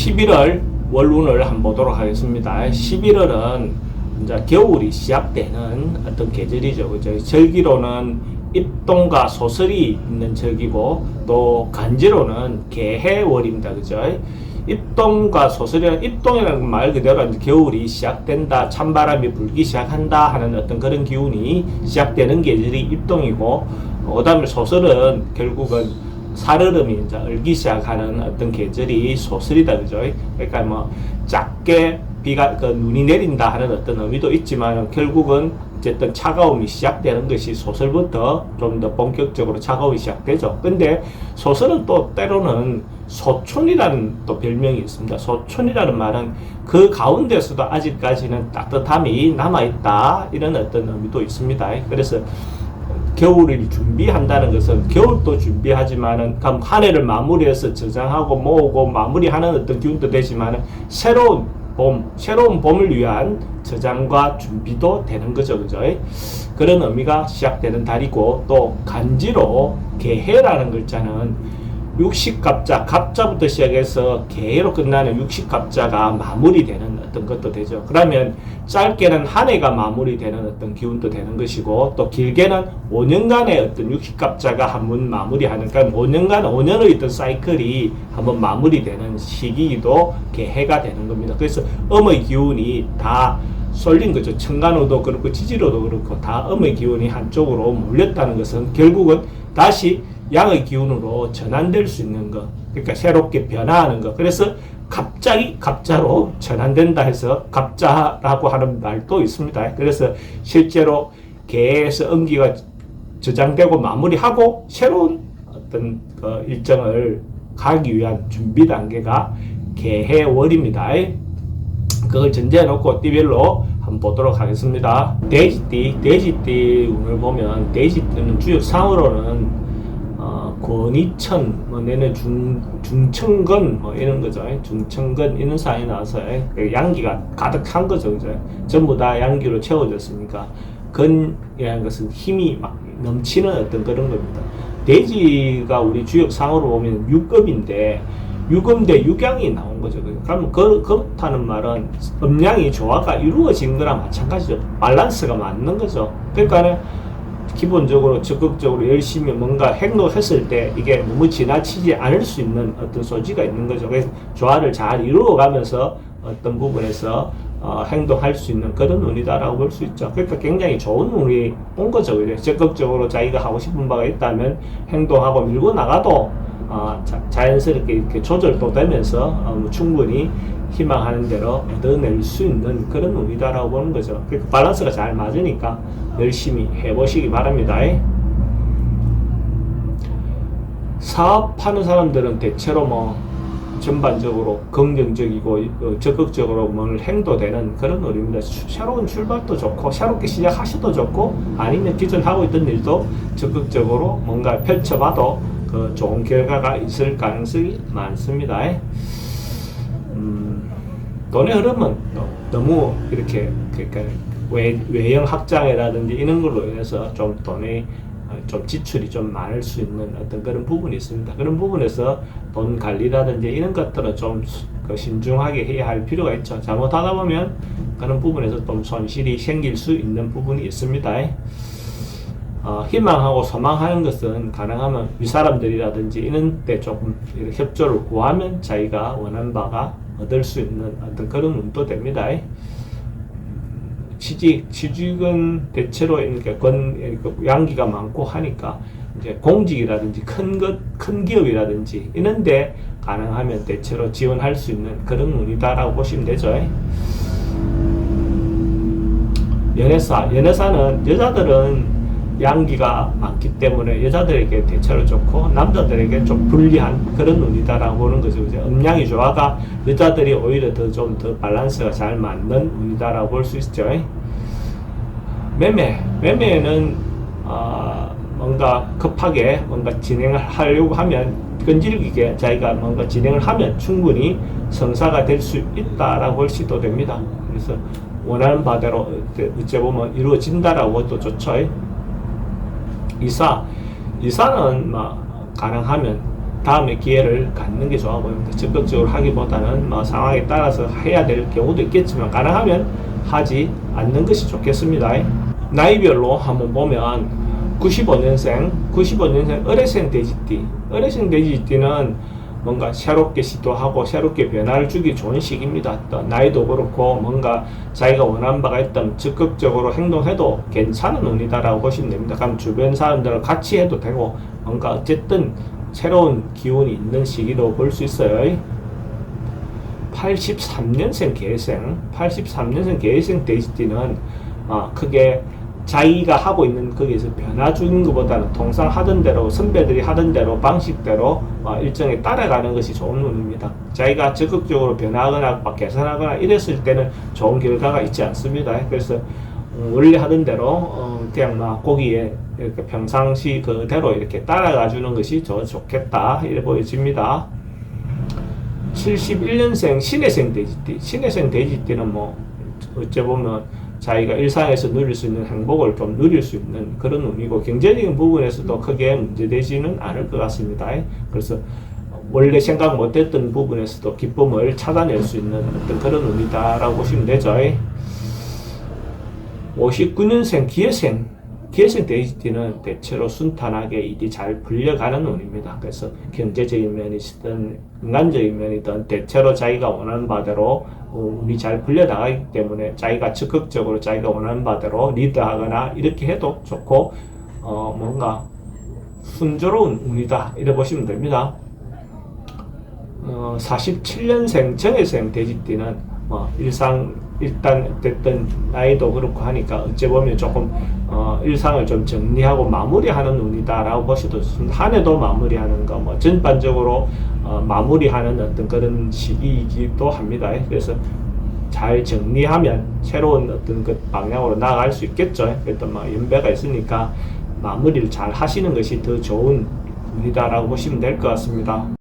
11월 월운을 한번 보도록 하겠습니다. 11월은 이제 겨울이 시작되는 어떤 계절이죠. 그죠? 절기로는 입동과 소설이 있는 절기고 또 간지로는 개해월입니다. 그죠? 입동과 소설이란 입동이라는 말 그대로 이제 겨울이 시작된다, 찬바람이 불기 시작한다 하는 어떤 그런 기운이 시작되는 계절이 입동이고, 어, 그다음에 소설은 결국은 살얼음이 이제 얼기 시작하는 어떤 계절이 소설이다 그죠? 그러니까 뭐 작게 비가 그 눈이 내린다 하는 어떤 의미도 있지만 결국은 어쨌든 차가움이 시작되는 것이 소설부터 좀 더 본격적으로 차가움이 시작되죠. 근데 소설은 또 때로는 소촌이라는 또 별명이 있습니다. 소촌이라는 말은 그 가운데서도 아직까지는 따뜻함이 남아있다 이런 어떤 의미도 있습니다. 그래서 겨울을 준비한다는 것은 겨울도 준비하지만은 한 해를 마무리해서 저장하고 모으고 마무리하는 어떤 기운도 되지만은 새로운 봄, 새로운 봄을 위한 저장과 준비도 되는 거죠, 그죠? 그런 의미가 시작되는 달이고 또 간지로 개해라는 글자는 육식갑자, 갑자부터 시작해서 개로 끝나는 육식갑자가 마무리되는 어떤 것도 되죠. 그러면 짧게는 한 해가 마무리되는 어떤 기운도 되는 것이고 또 길게는 5년간의 어떤 육식갑자가 한번 마무리하는 그러니까 5년간 5년의 어떤 사이클이 한번 마무리되는 시기도 개해가 되는 겁니다. 그래서 음의 기운이 다 쏠린 거죠. 청간호도 그렇고 지지로도 그렇고 다 음의 기운이 한쪽으로 몰렸다는 것은 결국은 다시 양의 기운으로 전환될 수 있는 것. 그러니까 새롭게 변화하는 것. 그래서 갑자기 갑자로 전환된다 해서 갑자라고 하는 말도 있습니다. 그래서 실제로 개에서 음기가 저장되고 마무리하고 새로운 어떤 그 일정을 가기 위한 준비 단계가 개해월입니다. 그걸 전제해 놓고 띠별로 한번 보도록 하겠습니다. 돼지띠, 돼지띠 운을 보면 돼지띠는 주역상으로는 어, 권이천, 뭐 내는 중 중천근 뭐 이런 거죠. 중천근 이런 사이 나와서 양기가 가득한 거죠, 그죠? 전부 다 양기로 채워졌으니까 근이라는 것은 힘이 막 넘치는 어떤 그런 겁니다. 돼지가 우리 주역상으로 보면 육급인데 유금대 육양이 나온 거죠. 그러면 그, 그렇다는 말은 음양이 조화가 이루어진 거랑 마찬가지죠. 밸런스가 맞는 거죠. 그러니까는 기본적으로 적극적으로 열심히 뭔가 행동했을 때 이게 너무 지나치지 않을 수 있는 어떤 소지가 있는 거죠. 그래서 조화를 잘 이루어가면서 어떤 부분에서 어, 행동할 수 있는 그런 운이다라고 볼 수 있죠. 그러니까 굉장히 좋은 운이 온 거죠. 그죠? 적극적으로 자기가 하고 싶은 바가 있다면 행동하고 밀고 나가도 어, 자, 연스럽게 이렇게 조절도 되면서 어, 뭐 충분히 희망하는 대로 얻어낼 수 있는 그런 운이다라고 보는 거죠. 그 밸런스가 잘 맞으니까 열심히 해보시기 바랍니다. 사업하는 사람들은 대체로 뭐 전반적으로 긍정적이고 어, 적극적으로 뭘 행도되는 그런 의미입니다. 새로운 출발도 좋고 새롭게 시작하셔도 좋고 아니면 기존 하고 있던 일도 적극적으로 뭔가 펼쳐봐도 그 좋은 결과가 있을 가능성이 많습니다. 음, 돈의 흐름은 너무 이렇게 그러니까 외, 외형 확장이라든지 이런 걸로 인해서 좀 돈의 어, 좀 지출이 좀 많을 수 있는 어떤 그런 부분이 있습니다. 그런 부분에서 돈 관리라든지 이런 것들은 좀그 신중하게 해야 할 필요가 있죠. 잘못하다 보면 그런 부분에서 좀 손실이 생길 수 있는 부분이 있습니다. 어, 희망하고 소망하는 것은 가능하면 윗사람들이라든지 이런 때 조금 협조를 구하면 자기가 원하는 바가 얻을 수 있는 어떤 그런 운도 됩니다. 취직, 취직은 대체로 권, 양기가 많고 하니까 이제 공직이라든지 큰 것, 큰 기업이라든지 이런데 가능하면 대체로 지원할 수 있는 그런 운이다라고 보시면 되죠. 연애사, 연애사는 여자들은 양기가 많기 때문에 여자들에게 대체로 좋고 남자들에게 좀 불리한 그런 운이다라고 보는 거죠. 그죠? 음양이 좋아가 여자들이 오히려 더좀더 밸런스가 잘 맞는 운이다라고 볼 수 있죠. 매매, 매매는 어, 뭔가 급하게 뭔가 진행을 하려고 하면 끈질기게 자기가 뭔가 진행을 하면 충분히 성사가 될 수 있다라고 볼 수도 됩니다. 그래서 원하는 바대로 어째 보면 이루어진다라고 도 좋죠. 이사 이사는 뭐 가능하면 다음에 기회를 갖는 게 좋아 보입니다. 적극적으로 하기보다는 뭐 상황에 따라서 해야 될 경우도 있겠지만 가능하면 하지 않는 것이 좋겠습니다. 나이별로 한번 보면 95년생, 95년생 어레생 돼지띠, 어레생 돼지띠는 뭔가 새롭게 시도하고 새롭게 변화를 주기 좋은 시기입니다. 또 나이도 그렇고 뭔가 자기가 원하는 바가 있다면 적극적으로 행동해도 괜찮은 운이다라고 보시면 됩니다. 그럼 주변 사람들을 같이 해도 되고 뭔가 어쨌든 새로운 기운이 있는 시기로 볼 수 있어요. 83년생 계생, 83년생 계생 돼지띠는 아, 크게 자기가 하고 있는 거기에서 변화 주는 것보다는 통상 하던 대로 선배들이 하던 대로 방식대로 어, 일정에 따라가는 것이 좋은 운입니다. 자기가 적극적으로 변화하거나 막 개선하거나 이랬을 때는 좋은 결과가 있지 않습니다. 그래서 음, 원래 하던 대로 어, 그냥 막 거기에 이렇게 평상시 그대로 이렇게 따라가 주는 것이 더 좋겠다 이래 보여집니다. 71년생 신혜생 돼지띠 신혜생 돼지띠는 뭐 어째 보면 자기가 일상에서 누릴 수 있는 행복을 좀 누릴 수 있는 그런 운이고 경제적인 부분에서도 크게 문제되지는 않을 것 같습니다. 그래서 원래 생각 못했던 부분에서도 기쁨을 찾아낼 수 있는 어떤 그런 운이다라고 보시면 되죠. 59년생 기회생 기회생 돼지띠는 대체로 순탄하게 일이 잘 불려가는 운입니다. 그래서 경제적인 면이든 인간적인 면이든 대체로 자기가 원하는 바대로 어, 운이 잘 불려나가기 때문에 자기가 적극적으로 자기가 원하는 바대로 리드하거나 이렇게 해도 좋고 어, 뭔가 순조로운 운이다 이렇게 보시면 됩니다. 어, 47년생 정해생 돼지띠는 뭐 일상 일단 어쨌든 나이도 그렇고 하니까 어찌 보면 조금 어, 일상을 좀 정리하고 마무리하는 운이다라고 보셔도. 한 해도 마무리하는 거 뭐 전반적으로 어, 마무리하는 어떤 그런 시기이기도 합니다. 그래서 잘 정리하면 새로운 어떤 그 방향으로 나아갈 수 있겠죠. 일단 뭐 연배가 있으니까 마무리를 잘 하시는 것이 더 좋은 운이다라고 보시면 될 것 같습니다.